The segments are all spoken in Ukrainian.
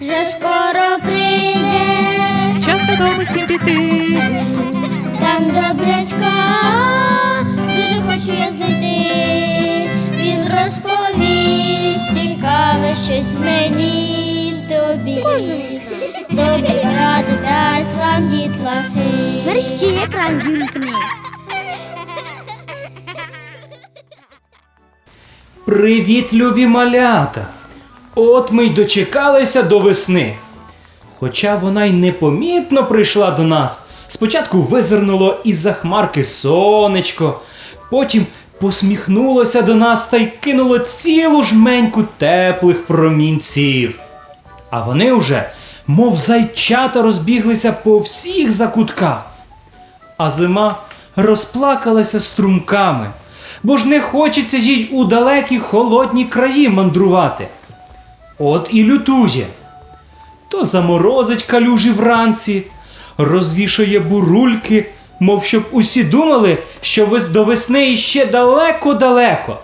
вже скоро прийде, Час додому всім піти. там добрячка, дуже хочу я знайти. Він розповість цікаве щось мені тобі. Добрі ради дасть вам дітлахи. Мерщі екран вімкни. Привіт, любі малята! От ми й дочекалися до весни. Хоча вона й непомітно прийшла до нас. Спочатку визирнуло із-за хмарки сонечко, потім посміхнулося до нас та й кинуло цілу жменьку теплих промінців. А вони вже, мов зайчата, розбіглися по всіх закутках. А зима розплакалася струмками, бо ж не хочеться їй у далекі холодні краї мандрувати. От і лютує. То заморозить калюжі вранці, розвішує бурульки, мов щоб усі думали, що до весни іще далеко-далеко.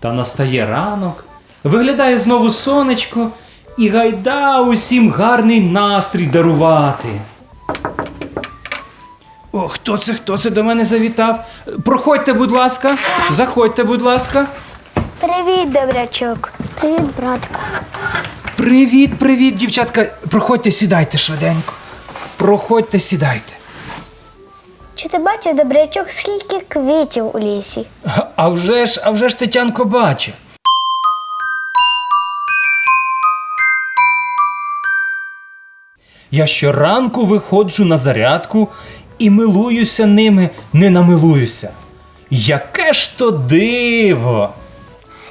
Та настає ранок, виглядає знову сонечко і гайда усім гарний настрій дарувати. О, хто це? Хто це до мене завітав? Проходьте, будь ласка, заходьте, будь ласка. Привіт, добрячок. Привіт, братка. Привіт, привіт, дівчатка. Проходьте, сідайте швиденько. Проходьте, сідайте. Чи ти бачив, добрячок, скільки квітів у лісі? А- вже ж, а вже ж Тетянко бачить. Я щоранку виходжу на зарядку і милуюся ними, не намилуюся. Яке ж то диво!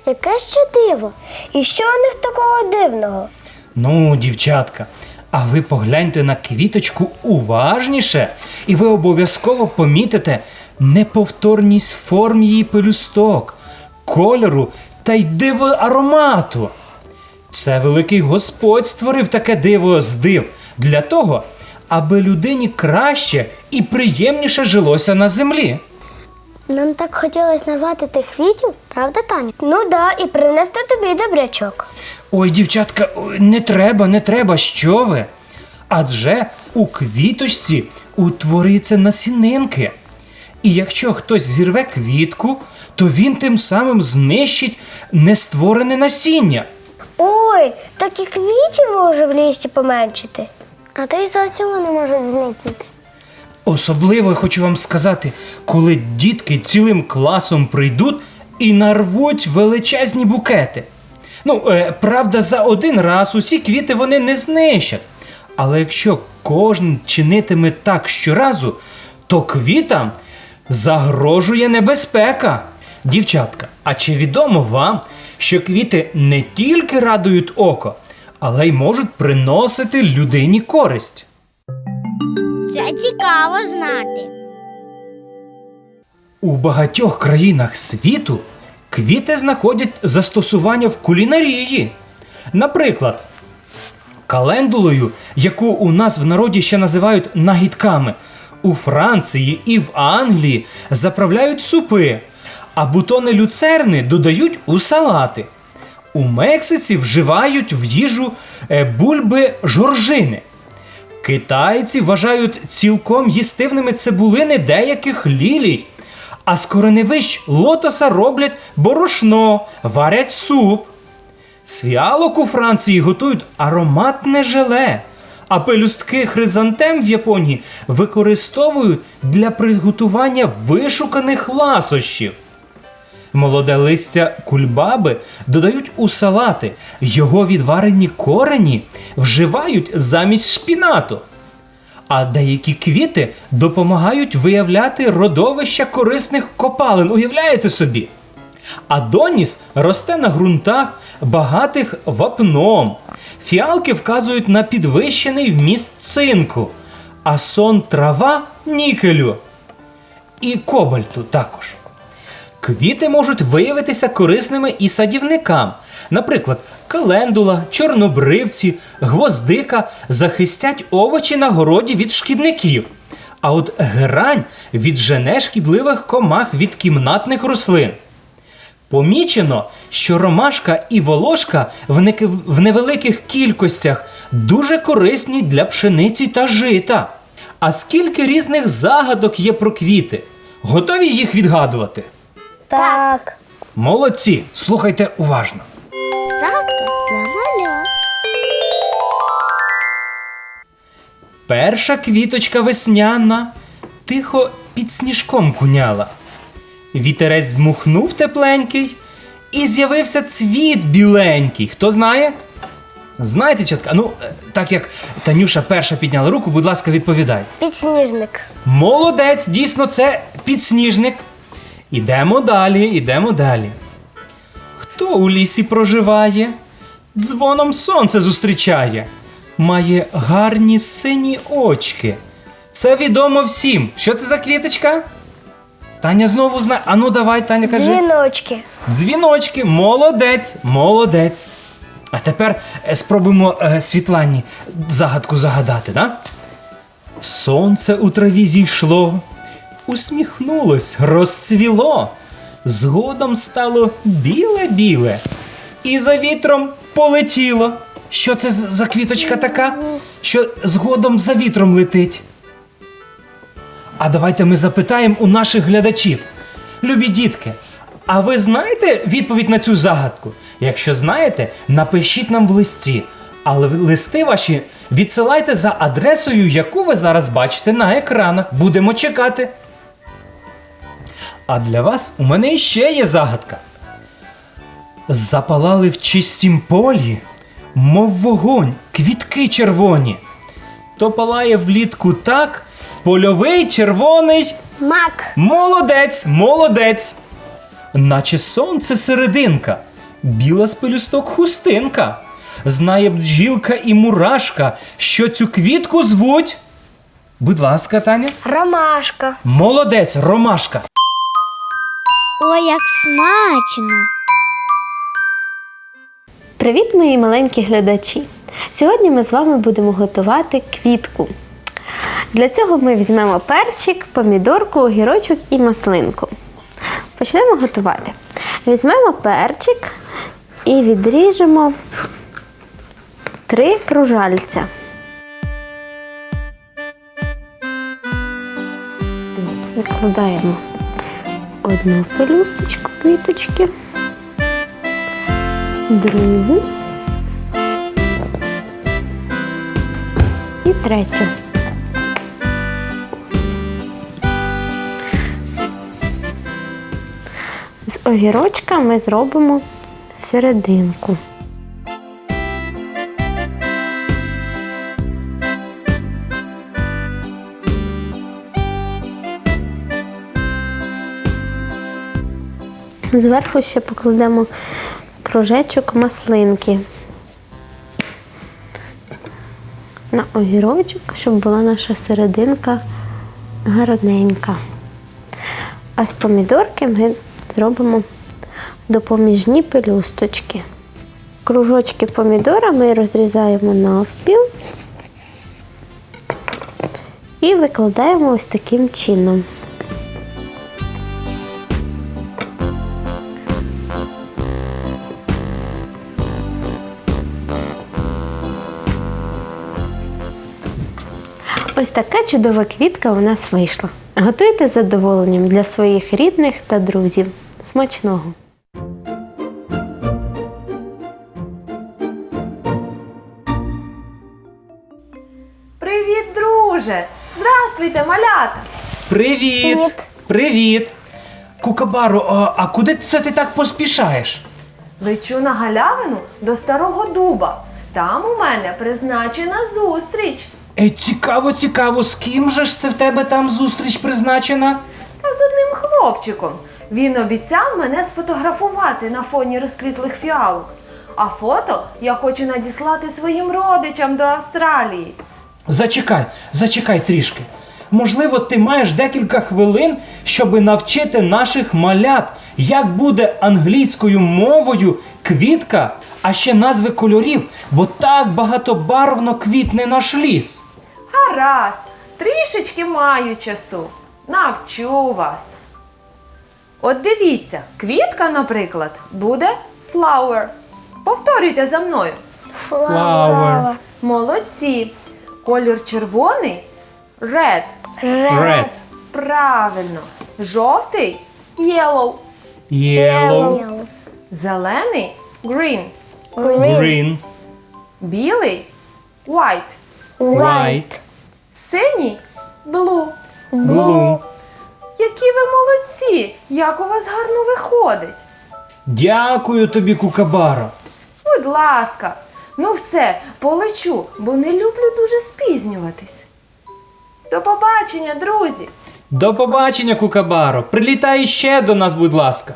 Яке ще диво? І що у них такого дивного? Ну, дівчатка, а ви погляньте на квіточку уважніше, і ви обов'язково помітите неповторність форм її пелюсток, кольору та й диво аромату. Це великий Господь створив таке диво з див для того, аби людині краще і приємніше жилося на землі. Нам так хотілося нарвати тих квітів, правда, Таню? Ну да, і принести тобі добрячок. Ой, дівчатка, ой, не треба, не треба, що ви? Адже у квіточці утворюються насінинки. І якщо хтось зірве квітку, то він тим самим знищить нестворене насіння. Ой, так і квітів може в лісі поменшити. А то й зовсім вони можуть зникнути. Особливо хочу вам сказати, коли дітки цілим класом прийдуть і нарвуть величезні букети. Ну, е, правда, за один раз усі квіти вони не знищать. Але якщо кожен чинитиме так щоразу, то квітам загрожує небезпека. Дівчатка, а чи відомо вам, що квіти не тільки радують око, але й можуть приносити людині користь? Це цікаво знати. У багатьох країнах світу квіти знаходять застосування в кулінарії. Наприклад, календулою, яку у нас в народі ще називають нагідками, у Франції і в Англії заправляють супи, а бутони люцерни додають у салати. У Мексиці вживають в їжу е, бульби жоржини. Китайці вважають цілком їстивними цибулини деяких лілій, а з кореневищ лотоса роблять борошно, варять суп. З фіалок у Франції готують ароматне желе, а пелюстки хризантем в Японії використовують для приготування вишуканих ласощів. Молоде листя кульбаби додають у салати, його відварені корені вживають замість шпінату. А деякі квіти допомагають виявляти родовища корисних копалин. Уявляєте собі? Адоніс росте на ґрунтах, багатих вапном. Фіалки вказують на підвищений вміст цинку, а сон трава нікелю і кобальту також. Квіти можуть виявитися корисними і садівникам. Наприклад, календула, чорнобривці, гвоздика захистять овочі на городі від шкідників. А от герань віджене шкідливих комах від кімнатних рослин. Помічено, що ромашка і волошка в, невеликих кількостях дуже корисні для пшениці та жита. А скільки різних загадок є про квіти? Готові їх відгадувати? Так. Молодці! Слухайте уважно. Загадка для малят. Перша квіточка весняна тихо під сніжком куняла. Вітерець дмухнув тепленький, і з'явився цвіт біленький. Хто знає? Знаєте, чатка? Ну, е, так як Танюша перша підняла руку, будь ласка, відповідай. Підсніжник. Молодець, дійсно, це підсніжник. Ідемо далі, ідемо далі. Хто у лісі проживає? Дзвоном сонце зустрічає. Має гарні сині очки. Це відомо всім. Що це за квіточка? Таня знову знає. Ану, давай, Таня, кажи. Дзвіночки. Дзвіночки, молодець, молодець. А тепер е, спробуємо е, Світлані загадку загадати, да? Сонце у траві зійшло, усміхнулось, розцвіло, згодом стало біле-біле, і за вітром полетіло. Що це за квіточка така, що згодом за вітром летить? А давайте ми запитаємо у наших глядачів. Любі дітки, а ви знаєте відповідь на цю загадку? Якщо знаєте, напишіть нам в листі. Але листи ваші відсилайте за адресою, яку ви зараз бачите на екранах. Будемо чекати. А для вас у мене іще є загадка. Запалали в чистім полі, мов вогонь, квітки червоні. То палає влітку так, польовий червоний. Мак. Молодець, молодець. Наче сонце серединка, біла з пелюсток хустинка. Знає бджілка і мурашка, що цю квітку звуть. Будь ласка, Таня. Ромашка. Молодець, ромашка. Ой, як смачно. Привіт, мої маленькі глядачі! Сьогодні ми з вами будемо готувати квітку. Для цього ми візьмемо перчик, помідорку, огірочок і маслинку. Почнемо готувати. Візьмемо перчик і відріжемо три кружальця. Ось Викладаємо одну пелюсточку квіточки другу і третю. З огірочка ми зробимо серединку. Зверху ще покладемо кружечок маслинки. На огірочок, щоб була наша серединка гарненька. А з помідорки ми зробимо допоміжні пелюсточки. Кружочки помідора ми розрізаємо навпіл і викладаємо ось таким чином. Ось така чудова квітка у нас вийшла. Готуйте з задоволенням для своїх рідних та друзів. Смачного! Привіт, друже! Здравствуйте, малята! Привіт! Привіт. Привіт! Кукабару, а, а куди це ти так поспішаєш? Лечу на галявину до старого дуба. Там у мене призначена зустріч. Ей, цікаво, цікаво, з ким же ж це в тебе там зустріч призначена? Та з одним хлопчиком. Він обіцяв мене сфотографувати на фоні розквітлих фіалок. А фото я хочу надіслати своїм родичам до Австралії. Зачекай, зачекай трішки. Можливо, ти маєш декілька хвилин, щоби навчити наших малят, як буде англійською мовою квітка, а ще назви кольорів, бо так багатобарвно квітне наш ліс. Гаразд, трішечки маю часу. Навчу вас. От дивіться, квітка, наприклад, буде flower. Повторюйте за мною. Flower. Молодці. Колір червоний red. Red. Правильно. Жовтий yellow. Yellow. Зелений green. Green. Білий white. White. Синій blue. Blue. Які ви молодці! Як у вас гарно виходить. Дякую тобі, Кукабаро. Будь ласка. Ну все, полечу, бо не люблю дуже спізнюватись. До побачення, друзі! До побачення, Кукабаро. Прилітай ще до нас, будь ласка.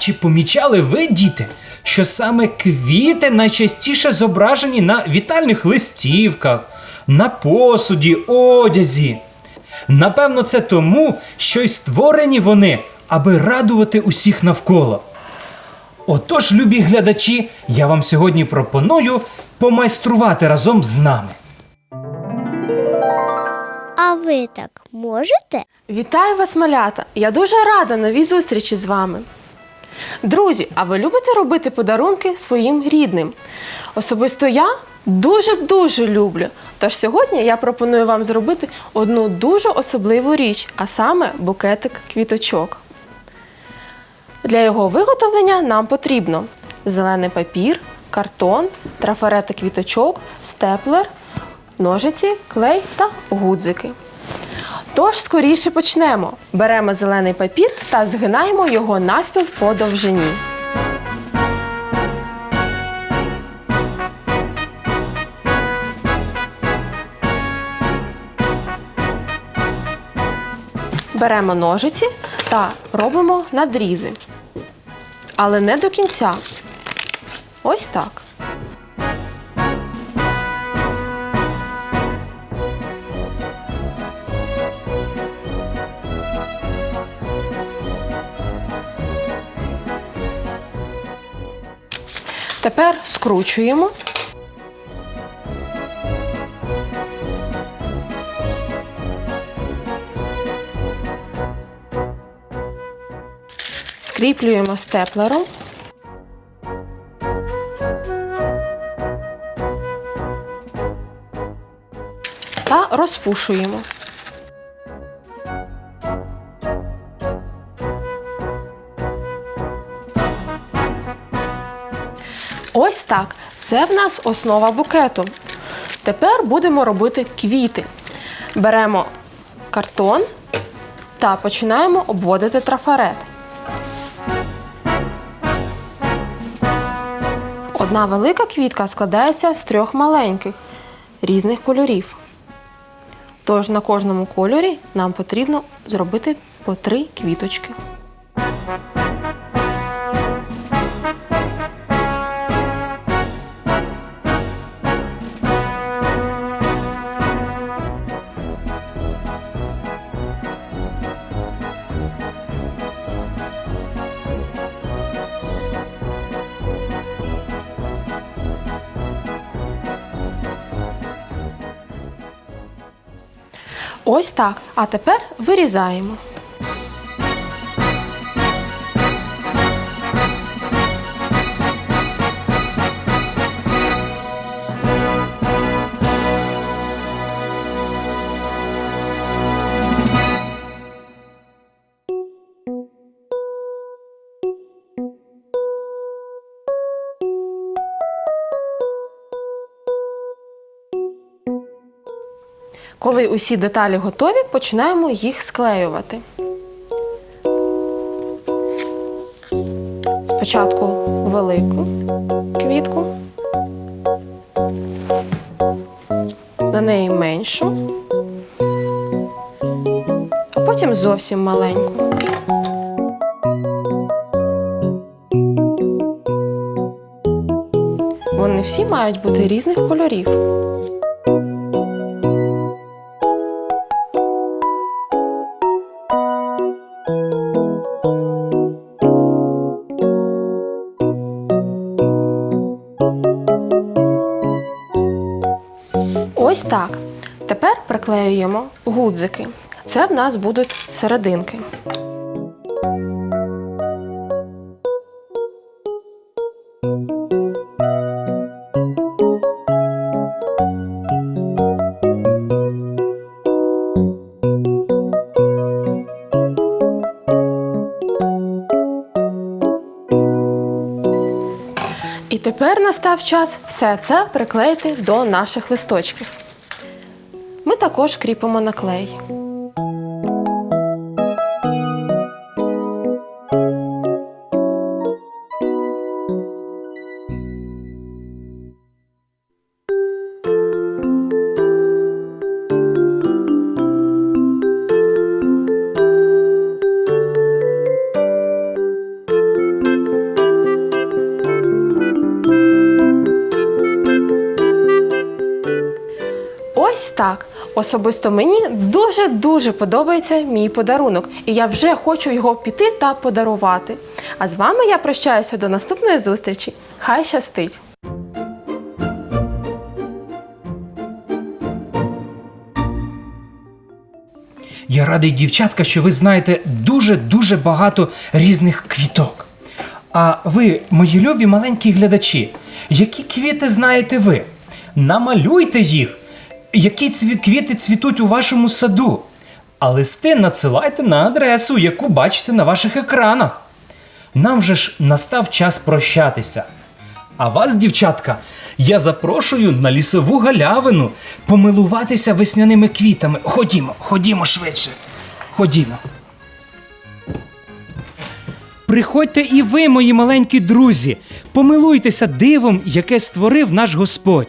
Чи помічали ви, діти, що саме квіти найчастіше зображені на вітальних листівках, на посуді, одязі? Напевно, це тому, що й створені вони, аби радувати усіх навколо. Отож, любі глядачі, я вам сьогодні пропоную помайструвати разом з нами. А ви так можете? Вітаю вас, малята! Я дуже рада новій зустрічі з вами. Друзі, а ви любите робити подарунки своїм рідним? Особисто я дуже-дуже люблю. Тож сьогодні я пропоную вам зробити одну дуже особливу річ, а саме букетик квіточок. Для його виготовлення нам потрібно зелений папір, картон, трафарети квіточок, степлер, ножиці, клей та гудзики. Тож скоріше почнемо. Беремо зелений папір та згинаємо його навпіл по довжині. Беремо ножиці та робимо надрізи. Але не до кінця. Ось так. Тепер скручуємо. Скріплюємо степлером. Та розпушуємо. Ось так. Це в нас основа букету. Тепер будемо робити квіти. Беремо картон та починаємо обводити трафарет. Одна велика квітка складається з трьох маленьких різних кольорів. Тож на кожному кольорі нам потрібно зробити по три квіточки. Ось так. А тепер вирізаємо. Коли усі деталі готові, починаємо їх склеювати. Спочатку велику квітку, на неї меншу, а потім зовсім маленьку. Вони всі мають бути різних кольорів. Ось так. Тепер приклеюємо гудзики. Це в нас будуть серединки. І тепер настав час все це приклеїти до наших листочків. Також кріпимо на клей. Ось так. Особисто мені дуже-дуже подобається мій подарунок, і я вже хочу його піти та подарувати. А з вами я прощаюся до наступної зустрічі. Хай щастить! Я радий, дівчатка, що ви знаєте дуже-дуже багато різних квіток. А ви, мої любі маленькі глядачі, які квіти знаєте ви? Намалюйте їх, які цві- квіти цвітуть у вашому саду. А листи надсилайте на адресу, яку бачите на ваших екранах. Нам же ж настав час прощатися. А вас, дівчатка, я запрошую на лісову галявину помилуватися весняними квітами. Ходімо, ходімо швидше. Ходімо. Приходьте і ви, мої маленькі друзі, помилуйтеся дивом, яке створив наш Господь.